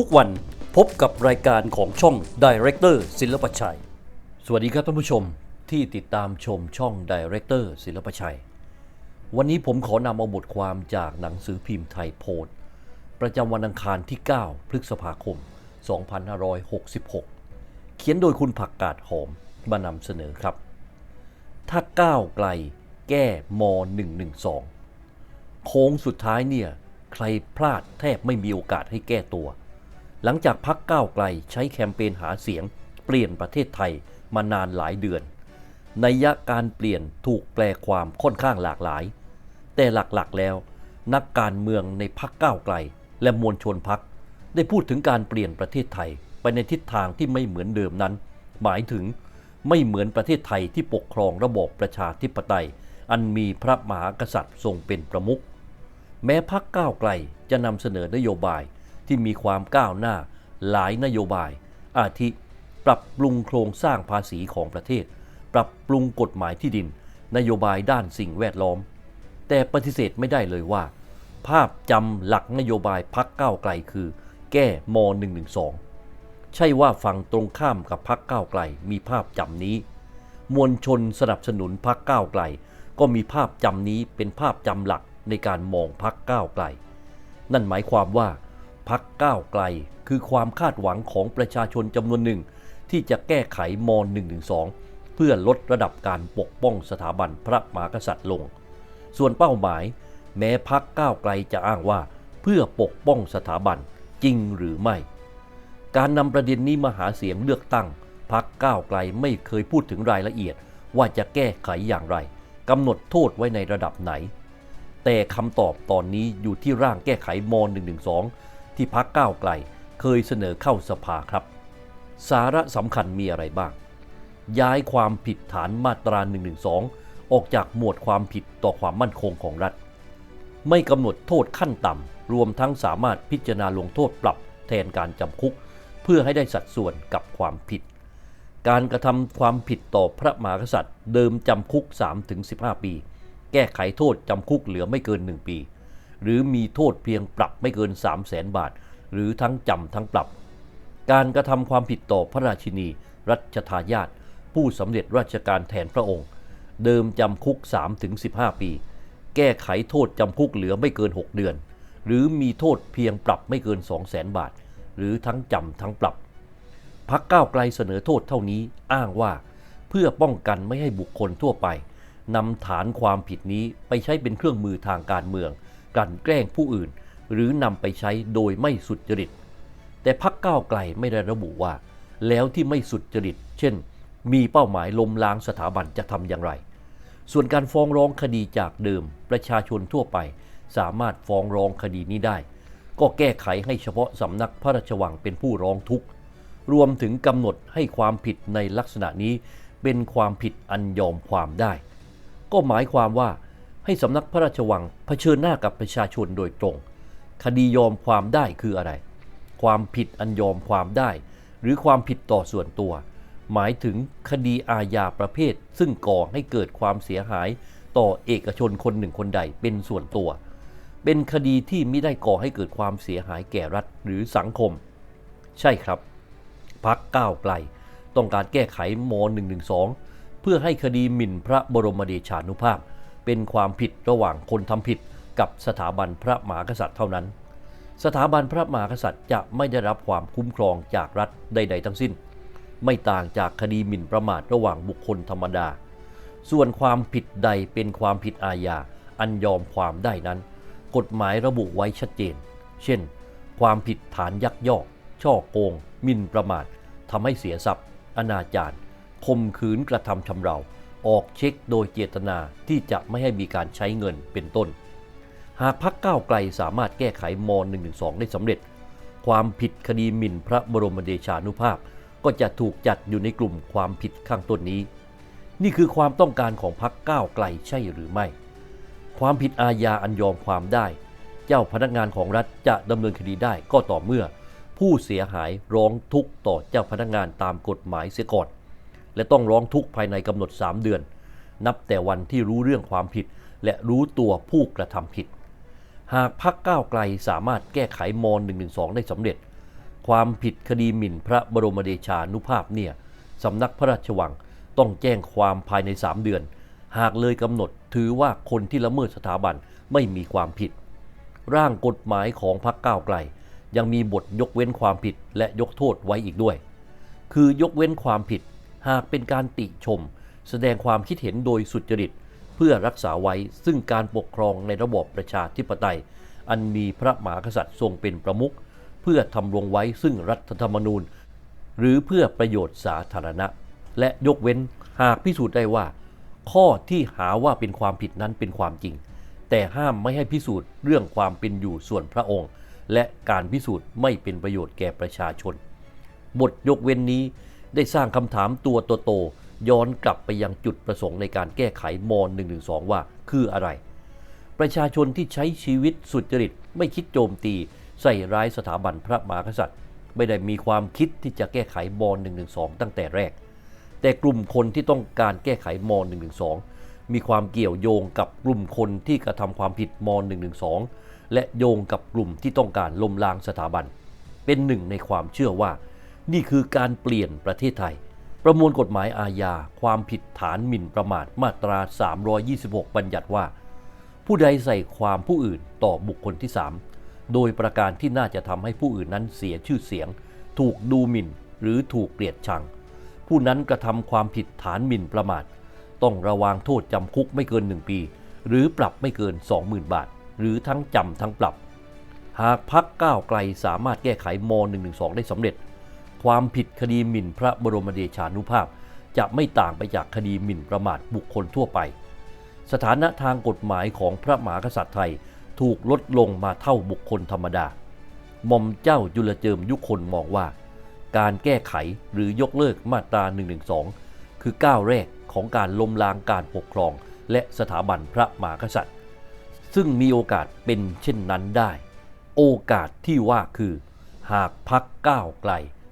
ทุกวันพบกับรายการของช่อง Director ศิลปชัย สวัสดีครับท่านผู้ชมที่ติดตามชมช่อง Director ศิลปชัย วันนี้ผมขอนำเอาบทความจากหนังสือพิมพ์ไทยโพสต์ประจำวันอังคารที่ 9 พฤษภาคม 2566 เขียนโดยคุณผักกาดหอมมานำเสนอครับ ถ้าก้าวไกลแก้ม .112 โค้งสุดท้ายเนี่ย ใครพลาดแทบไม่มีโอกาสให้แก้ตัว หลังจากพักก้าวไกลใช้แคมเปญหาเสียง เปลี่ยนประเทศไทยมานานหลายเดือนนัยะการเปลี่ยนถูกแปลความค่อนข้างหลากหลาย แต่หลักๆแล้ว นักการเมืองในพักก้าวไกล และมวลชนพักได้พูดถึงการเปลี่ยนประเทศไทยไปในทิศทางที่ไม่เหมือนเดิมนั้น หมายถึงไม่เหมือนประเทศไทยที่ปกครองระบอบประชาธิปไตย อันมีพระมหากษัตริย์ทรงเป็นประมุขแม้พักก้าวไกลจะนำเสนอนโยบาย ที่มีความก้าวหน้าหลายนโยบาย อาทิ ปรับปรุงโครงสร้างภาษีของประเทศ ปรับปรุงกฎหมายที่ดิน นโยบายด้านสิ่งแวดล้อม แต่ปฏิเสธไม่ได้เลยว่า ภาพจำหลักนโยบายพักก้าวไกลคือ แก้ม .112 ใช่ว่าฝั่งตรงข้ามกับพักก้าวไกลมีภาพจำนี้ มวลชนสนับสนุนพักก้าวไกล ก็มีภาพจำนี้เป็นภาพจำหลักในการมองพักก้าวไกล นั่นหมายความว่า พักก้าวไกล คือความคาดหวังของประชาชนจำนวนหนึ่ง ที่จะแก้ไขม .112 เพื่อลดระดับการปกป้องสถาบันพระมหากษัตริย์ลง ส่วนเป้าหมาย แม้พักก้าวไกลจะอ้างว่า เพื่อปกป้องสถาบันจริงหรือไม่ การนำประเด็นนี้มาหาเสียงเลือกตั้งพักก้าวไกลไม่เคยพูดถึงรายละเอียดว่าจะแก้ไขอย่างไรกำหนดโทษไว้ในระดับไหน แต่คำตอบตอนนี้อยู่ที่ร่างแก้ไขม .112 ที่พักก้าวไกลเคยเสนอเข้าสภาครับ สาระสำคัญมีอะไรบ้าง ย้ายความผิดฐานมาตรา 112 ออกจากหมวดความผิดต่อความมั่นคงของรัฐ ไม่กำหนดโทษขั้นต่ำ รวมทั้งสามารถพิจารณาลงโทษปรับแทนการจำคุก เพื่อให้ได้สัดส่วนกับความผิด การกระทำความผิดต่อพระมหากษัตริย์ เดิมจำคุก 3-15 ปี แก้ไขโทษจำคุกเหลือไม่เกิน 1 ปี หรือมีโทษเพียงปรับไม่เกิน 3 0 0แสนบาท หรือทั้งจำทั้งปรับ การกระทำความผิดต่อพระราชินี รัชทายาทผู้สำเร็จราชการแทนพระองค์ เดิมจำคุก 3-15 ปี แก้ไขโทษจำคุกเหลือไม่เกิน 6 เดือน หรือมีโทษเพียงปรับไม่เกิน 2 0 0แสนบาท หรือทั้งจำทั้งปรับพักก้าวไกลเสนอโทษเท่านี้อ้างว่า เพื่อป้องกันไม่ให้บุคคลทั่วไปนำฐานความผิดนี้ไปใช้เป็นเครื่องมือทางการเมือง กลั่นแกล้งผู้อื่น หรือนำไปใช้โดยไม่สุจริต แต่พักก้าวไกลไม่ได้ระบุว่า แล้วที่ไม่สุจริต เช่น มีเป้าหมายล้มล้างสถาบันจะทำอย่างไร ส่วนการฟ้องร้องคดีจากเดิม ประชาชนทั่วไป สามารถฟ้องร้องคดีนี้ได้ ก็แก้ไขให้เฉพาะสำนักพระราชวังเป็นผู้ร้องทุกข์รวมถึงกำหนดให้ความผิดในลักษณะนี้เป็นความผิดอันยอมความได้ ก็หมายความว่า ให้สำนักพระราชวังเผชิญหน้ากับประชาชนโดยตรง คดียอมความได้คืออะไร ความผิดอันยอมความได้ หรือความผิดต่อส่วนตัว หมายถึงคดีอาญาประเภท ซึ่งก่อให้เกิดความเสียหายต่อเอกชนคนหนึ่งคนใดเป็นส่วนตัว เป็นคดีที่ไม่ได้ก่อให้เกิดความเสียหายแก่รัฐหรือสังคม ใช่ครับพักก้าวไกล ต้องการแก้ไขม .112 เพื่อให้คดีหมิ่นพระบรมเดชานุภาพ เป็นความผิดระหว่างคนทำผิดกับสถาบันพระมหากษัตริย์เท่านั้น สถาบันพระมหากษัตริย์จะไม่ได้รับความคุ้มครองจากรัฐใด ๆ ทั้งสิ้น ไม่ต่างจากคดีหมิ่นประมาทระหว่างบุคคลธรรมดา ส่วนความผิดใดเป็นความผิดอาญาอันยอมความได้นั้น กฎหมายระบุไว้ชัดเจน เช่น ความผิดฐานยักยอก ช่อโกงหมิ่นประมาททำให้เสียทรัพย์ อนาจารข่มขืนกระทำชำเรา ออกเช็คโดยเจตนาที่จะไม่ให้มีการใช้เงินเป็นต้น หากพักก้าวไกลสามารถแก้ไขม .112 ได้สำเร็จ ความผิดคดีหมิ่นพระบรมเดชานุภาพ ก็จะถูกจัดอยู่ในกลุ่มความผิดข้างต้นนี้ นี่คือความต้องการของพักก้าวไกลใช่หรือไม่ ความผิดอาญาอันยอมความได้ เจ้าพนักงานของรัฐจะดำเนินคดีได้ก็ต่อเมื่อ ผู้เสียหายร้องทุกข์ต่อเจ้าพนักงานตามกฎหมายเสียก่อน และต้องร้องทุกข์ภายในกำหนด 3 เดือน นับแต่วันที่รู้เรื่องความผิด และรู้ตัวผู้กระทำผิด หากพักก้าวไกลสามารถแก้ไขม .112 ได้สำเร็จ ความผิดคดีหมิ่นพระบรมเดชานุภาพเนี่ยสำนักพระราชวังต้องแจ้งความภายใน 3 เดือน หากเลยกำหนดถือว่าคนที่ละเมิดสถาบันไม่มีความผิด ร่างกฎหมายของพรรคก้าวไกล ยังมีบทยกเว้นความผิดและยกโทษไว้อีกด้วย คือยกเว้นความผิด หากเป็นการติชม แสดงความคิดเห็นโดยสุจริต เพื่อรักษาไว้ซึ่งการปกครองในระบอบประชาธิปไตย อันมีพระมหากษัตริย์ทรงเป็นประมุขเพื่อทำรงไว้ซึ่งรัฐธรรมนูญ หรือเพื่อประโยชน์สาธารณะ และยกเว้นหากพิสูจน์ได้ว่า ข้อที่หาว่าเป็นความผิดนั้นเป็นความจริง แต่ห้ามไม่ให้พิสูจน์เรื่องความเป็นอยู่ส่วนพระองค์ และการพิสูจน์ไม่เป็นประโยชน์แก่ประชาชน บทยกเว้นนี้ ได้สร้างคำถามตัวโตๆย้อนกลับไปยังจุดประสงค์ในการแก้ไขม .112 ว่าคืออะไร ประชาชนที่ใช้ชีวิตสุจริตไม่คิดโจมตี ใส่ร้ายสถาบันพระมหากษัตริย์ ไม่ได้มีความคิดที่จะแก้ไขม .112 ตั้งแต่แรก แต่กลุ่มคนที่ต้องการแก้ไขม .112 มีความเกี่ยวโยงกับกลุ่มคนที่กระทำความผิดม .112 และโยงกับกลุ่มที่ต้องการล้มล้างสถาบัน เป็นหนึ่งในความเชื่อว่า นี่คือการเปลี่ยนประเทศไทย ประมวลกฎหมายอาญาความผิดฐานหมิ่นประมาทมาตรา 326 บัญญัติว่า ผู้ใดใส่ความผู้อื่นต่อบุคคลที่ 3 โดยประการที่น่าจะทำให้ผู้อื่นนั้นเสียชื่อเสียง ถูกดูหมิ่นหรือถูกเกลียดชัง ผู้นั้นกระทำความผิดฐานหมิ่นประมาท ต้องระวางโทษจำคุกไม่เกิน 1 ปี หรือปรับไม่เกิน 20,000 บาท หรือทั้งจำทั้งปรับ หากพักก้าวไกลสามารถแก้ไขม .112 ได้สำเร็จ ความผิดคดีหมิ่นพระบรมเดชานุภาพ จะไม่ต่างไปจากคดีหมิ่นประมาทบุคคลทั่วไป สถานะทางกฎหมายของพระมหากษัตริย์ไทยถูกลดลงมาเท่าบุคคลธรรมดาหม่อมเจ้าจุลเจิมยุคนมองว่า การแก้ไขหรือยกเลิกมาตรา 112 คือก้าวแรกของการล้มล้างการปกครอง และสถาบันพระมหากษัตริย์ ซึ่งมีโอกาสเป็นเช่นนั้นได้ โอกาสที่ว่าคือ หากพักก้าวไกล